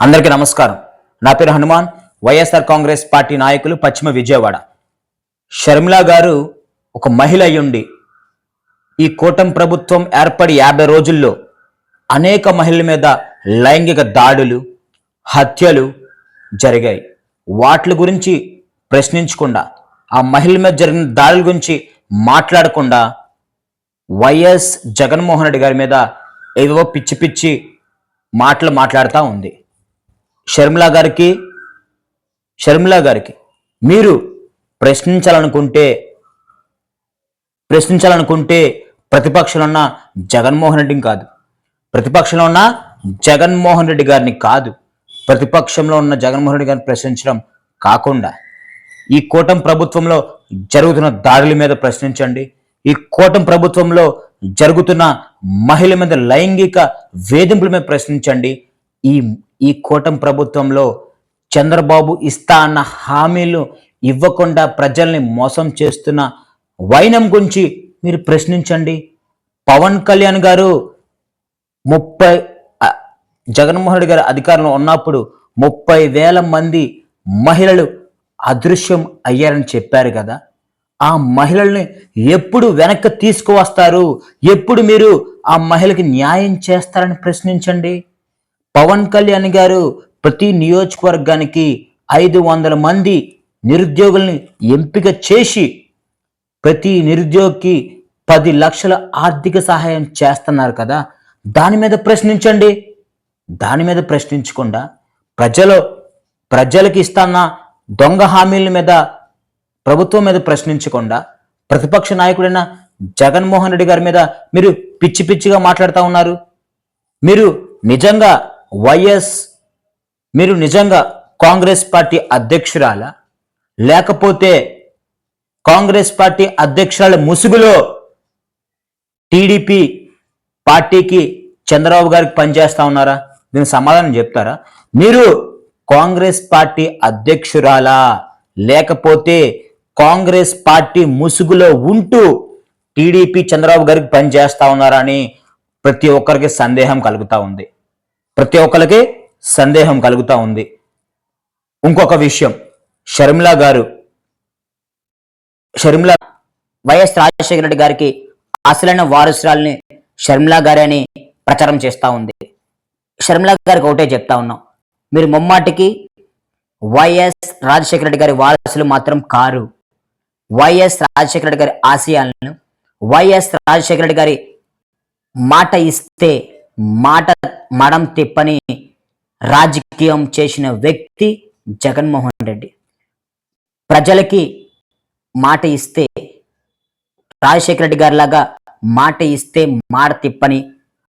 అందరికీ నమస్కారం. నా పేరు హనుమాన్. వైఎస్ఆర్ కాంగ్రెస్ పార్టీ నాయకులు పశ్చిమ విజయవాడ. షర్మిల గారు ఒక మహిళ అయ్యుండి ఈ కూటమి ప్రభుత్వం ఏర్పడి యాభై రోజుల్లో అనేక మహిళల మీద లైంగిక దాడులు హత్యలు జరిగాయి. వాటి గురించి ప్రశ్నించకుండా ఆ మహిళల మీద జరిగిన దాడుల గురించి మాట్లాడకుండా వైఎస్ జగన్మోహన్ రెడ్డి గారి మీద ఏవో పిచ్చి పిచ్చి మాటలు మాట్లాడుతూ ఉంది. షర్మిల గారికి షర్మిల గారికి మీరు ప్రశ్నించాలనుకుంటే ప్రశ్నించాలనుకుంటే ప్రతిపక్షంలో ఉన్న జగన్మోహన్ రెడ్డిని కాదు. ప్రతిపక్షంలో ఉన్న జగన్మోహన్ రెడ్డి గారిని కాదు. ప్రతిపక్షంలో ఉన్న జగన్మోహన్ రెడ్డి గారిని ప్రశ్నించడం కాకుండా ఈ కూటమి ప్రభుత్వంలో జరుగుతున్న దాడుల మీద ప్రశ్నించండి. ఈ కూటమి ప్రభుత్వంలో జరుగుతున్న మహిళల మీద లైంగిక వేధింపుల మీద ప్రశ్నించండి. ఈ ఈ కూటమి ప్రభుత్వంలో చంద్రబాబు ఇస్తా అన్న హామీలు ఇవ్వకుండా ప్రజల్ని మోసం చేస్తున్న వైనం గురించి మీరు ప్రశ్నించండి. పవన్ కళ్యాణ్ గారు ముప్పై జగన్మోహన్ రెడ్డి గారు అధికారంలో ఉన్నప్పుడు ముప్పై వేల మంది మహిళలు అదృశ్యం అయ్యారని చెప్పారు కదా. ఆ మహిళల్ని ఎప్పుడు వెనక్కి తీసుకువస్తారు? ఎప్పుడు మీరు ఆ మహిళకి న్యాయం చేస్తారని ప్రశ్నించండి. పవన్ కళ్యాణ్ గారు ప్రతి నియోజకవర్గానికి ఐదు వందల మంది నిరుద్యోగుల్ని ఎంపిక చేసి ప్రతి నిరుద్యోగికి పది లక్షల ఆర్థిక సహాయం చేస్తున్నారు కదా. దాని మీద ప్రశ్నించండి. దాని మీద ప్రశ్నించకుండా ప్రజలు ప్రజలకు ఇస్తున్న దొంగ హామీల మీద ప్రభుత్వం మీద ప్రశ్నించకుండా ప్రతిపక్ష నాయకుడైన జగన్మోహన్ రెడ్డి గారి మీద మీరు పిచ్చి పిచ్చిగా మాట్లాడుతూ ఉన్నారు. మీరు నిజంగా వైఎస్ మీరు నిజంగా కాంగ్రెస్ పార్టీ అధ్యక్షురాలా? లేకపోతే కాంగ్రెస్ పార్టీ అధ్యక్షురాల ముసుగులో టీడీపీ పార్టీకి చంద్రబాబు గారికి పనిచేస్తా ఉన్నారా? దీనికి సమాధానం చెప్తారా? మీరు కాంగ్రెస్ పార్టీ అధ్యక్షురాలా? లేకపోతే కాంగ్రెస్ పార్టీ ముసుగులో ఉంటూ టీడీపీ చంద్రబాబు గారికి పనిచేస్తా ఉన్నారా అని ప్రతి ఒక్కరికి సందేహం కలుగుతూ ఉంది. ప్రతి ఒక్కరికి సందేహం కలుగుతూ ఉంది. ఇంకొక విషయం షర్మిలా గారు షర్మిలా వైఎస్ రాజశేఖర రెడ్డి గారికి అసలైన వారసురాల్ని షర్మిలా గారే అని ప్రచారం చేస్తూ ఉంది. షర్మిలా గారికి ఒకటే చెప్తా ఉన్నాం మీరు ముమ్మాటికి వైఎస్ రాజశేఖర రెడ్డి గారి వారసులు మాత్రం కారు. వైఎస్ రాజశేఖర రెడ్డి గారి ఆశయాలను వైఎస్ రాజశేఖర రెడ్డి గారి మాట ఇస్తే మాట మడం తిప్పని రాజకీయం చేసిన వ్యక్తి జగన్మోహన్ రెడ్డి. ప్రజలకి మాట ఇస్తే రాజశేఖర రెడ్డి గారి లాగా మాట ఇస్తే మాట తిప్పని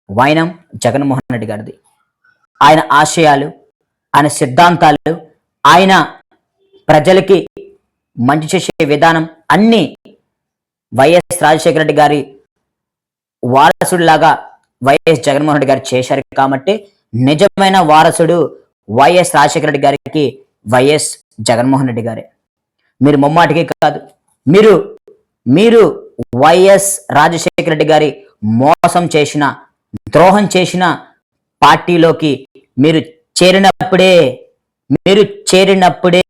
వైనం జగన్మోహన్ రెడ్డి గారిది. ఆయన ఆశయాలు ఆయన సిద్ధాంతాలు ఆయన ప్రజలకి మంచి చేసే విధానం అన్నీ వైఎస్ రాజశేఖర రెడ్డి గారి వారసుడిలాగా వైఎస్ జగన్మోహన్ రెడ్డి గారు చేశారు కాబట్టి నిజమైన వారసుడు వైఎస్ రాజశేఖర రెడ్డి గారికి వైఎస్ జగన్మోహన్ రెడ్డి గారే. మీరు ముమ్మాటికి కాదు మీరు మీరు వైఎస్ రాజశేఖర రెడ్డి గారి మోసం చేసిన ద్రోహం చేసిన పార్టీలోకి మీరు చేరినప్పుడే మీరు చేరినప్పుడే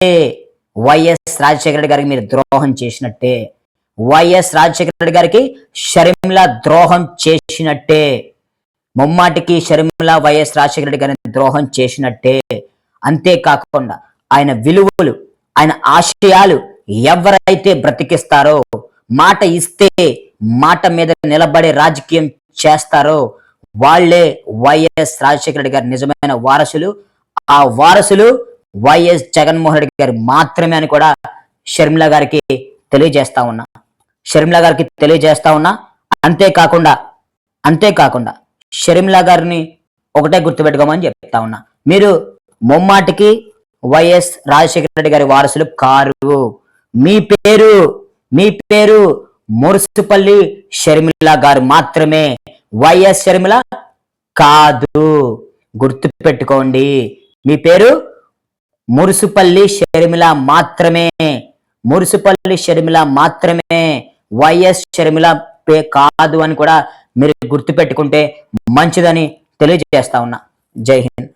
వైఎస్ రాజశేఖర రెడ్డి గారికి మీరు ద్రోహం చేసినట్టే వైఎస్ రాజశేఖర రెడ్డి గారికి షర్మిల ద్రోహం చేసినట్టే. ముమ్మాటికి షర్మిల వైఎస్ రాజశేఖర రెడ్డి గారిని ద్రోహం చేసినట్టే అంతేకాకుండా ఆయన విలువలు ఆయన ఆశయాలు ఎవరైతే బ్రతికిస్తారో మాట ఇస్తే మాట మీద నిలబడే రాజకీయం చేస్తారో వాళ్ళే వైఎస్ రాజశేఖర రెడ్డి గారి నిజమైన వారసులు. ఆ వారసులు వైఎస్ జగన్మోహన్ రెడ్డి గారు మాత్రమే అని కూడా షర్మిల గారికి తెలియజేస్తా ఉన్నా. షర్మిల గారికి తెలియజేస్తా ఉన్నా. అంతేకాకుండా అంతేకాకుండా షరీంలా గారిని ఒకటే గుర్తుపెట్టుకోమని చెప్తా ఉన్నా. మీరు ముమ్మాటికి వైఎస్ రాజశేఖర రెడ్డి గారి వారసులు కారు. మీ పేరు మీ పేరు మురుసుపల్లి షర్మిల గారు మాత్రమే. వైఎస్ షర్మిల కాదు. గుర్తు పెట్టుకోండి మీ పేరు మురుసుపల్లి షర్మిల మాత్రమే. మురుసుపల్లి షర్మిల మాత్రమే. వైఎస్ షర్మిల పే కాదు అని కూడా మీరు గుర్తు పెట్టుకుంటే మంచిదని తెలియజేస్తా ఉన్నా. జై హింద్.